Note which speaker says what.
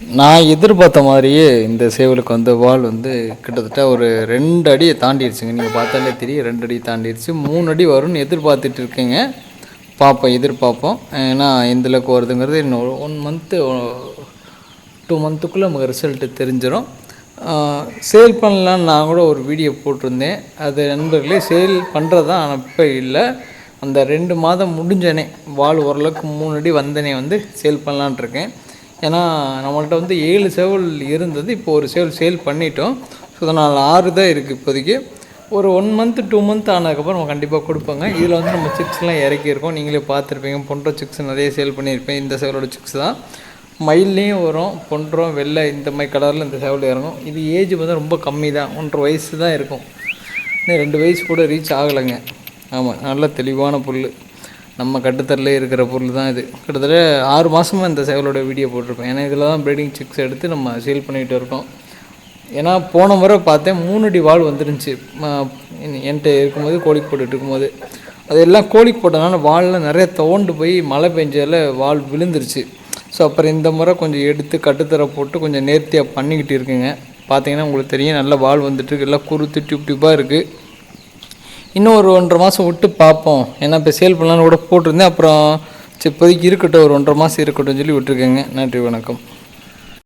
Speaker 1: நான் எதிர்பார்த்த மாதிரியே இந்த சேவலுக்கு வந்து வால் வந்து கிட்டத்தட்ட ஒரு ரெண்டு அடியை தாண்டிடுச்சுங்க. நீங்கள் பார்த்தாலே தெரியும் ரெண்டு அடி தாண்டிடுச்சு. மூணு அடி வரும்னு எதிர்பார்த்துட்டு இருக்கேங்க. பார்ப்போம் எதிர்பார்ப்போம். ஏன்னா இந்தளவுக்கு வருதுங்கிறது இன்னும் ஒன் மந்த்து டூ மந்த்துக்குள்ளே நமக்கு ரிசல்ட்டு தெரிஞ்சிடும் சேல் பண்ணலான்னு நான் கூட ஒரு வீடியோ போட்டிருந்தேன். அது நண்பர்களே சேல் பண்ணுறது தான் ஆனால் இப்போ இல்லை. அந்த ரெண்டு மாதம் முடிஞ்சனே வால் ஓரளவுக்கு மூணு அடி வந்தனே வந்து சேல் பண்ணலான்ட்டு இருக்கேன். ஏன்னா நம்மள்ட்ட வந்து ஏழு சேவல் இருந்தது. இப்போ ஒரு சேவல் சேல் பண்ணிட்டோம். ஸோ அதனால் ஆறு தான் இருக்குது இப்போதைக்கு. ஒரு ஒன் மந்த் டூ மந்த் ஆனதுக்கப்புறம் நம்ம கண்டிப்பாக கொடுப்போங்க. இதில் வந்து நம்ம சிக்ஸ்லாம் இறக்கியிருக்கோம். நீங்களே பார்த்துருப்பீங்க. பொன்ற சிக்ஸ் நிறைய சேல் பண்ணியிருப்பேன். இந்த சேவலோட சிக்ஸ் தான். மயில்லையும் வரும் பொன்றம் வெள்ளை இந்த மாதிரி கலரில் இந்த சேவல் இறங்கும். இது ஏஜ் வந்து ரொம்ப கம்மி தான். ஒன்றரை வயசு தான் இருக்கும். இன்னும் ரெண்டு வயசு கூட ரீச் ஆகலைங்க. ஆமாம் நல்ல தெளிவான புல் நம்ம கட்டுத்தரில் இருக்கிற பொருள் தான் இது. கிட்டத்தட்ட ஆறு மாதமாக இந்த சேவலோட வீடியோ போட்டிருப்பேன் ஏன்னா இதில் தான் ப்ரீடிங் சிக்ஸ் எடுத்து நம்ம சேல் பண்ணிகிட்டு இருக்கோம். ஏன்னா போன முறை பார்த்தேன் மூணு அடி வால் வந்துருந்துச்சு. என்கிட்ட இருக்கும்போது கோழிக்கு போட்டுட்டு இருக்கும்போது. அது எல்லாம் கோழிக்கு போட்டதுனால வாலில் நிறைய தோண்டு போய் மழை பெஞ்சதில் வால் விழுந்துருச்சு. ஸோ அப்புறம் இந்த முறை கொஞ்சம் எடுத்து கட்டுத்தர போட்டு கொஞ்சம் நேர்த்தியாக பண்ணிக்கிட்டு இருக்குங்க. பார்த்தீங்கன்னா உங்களுக்கு தெரியும் நல்ல வால் வந்துட்டு எல்லாம் குருத்து டியூப் டியூப்பாக இருக்குது இன்னும் ஒரு ஒன்றரை மாதம் விட்டு பார்ப்போம். ஏன்னா இப்போ சேல் பண்ணலான்னு கூட போட்டிருந்தேன். அப்புறம் சரி இப்போதைக்கு இருக்கட்டும். ஒரு ஒன்றரை மாதம் இருக்கட்டும் சொல்லி விட்டுருக்கேங்க. நன்றி வணக்கம்.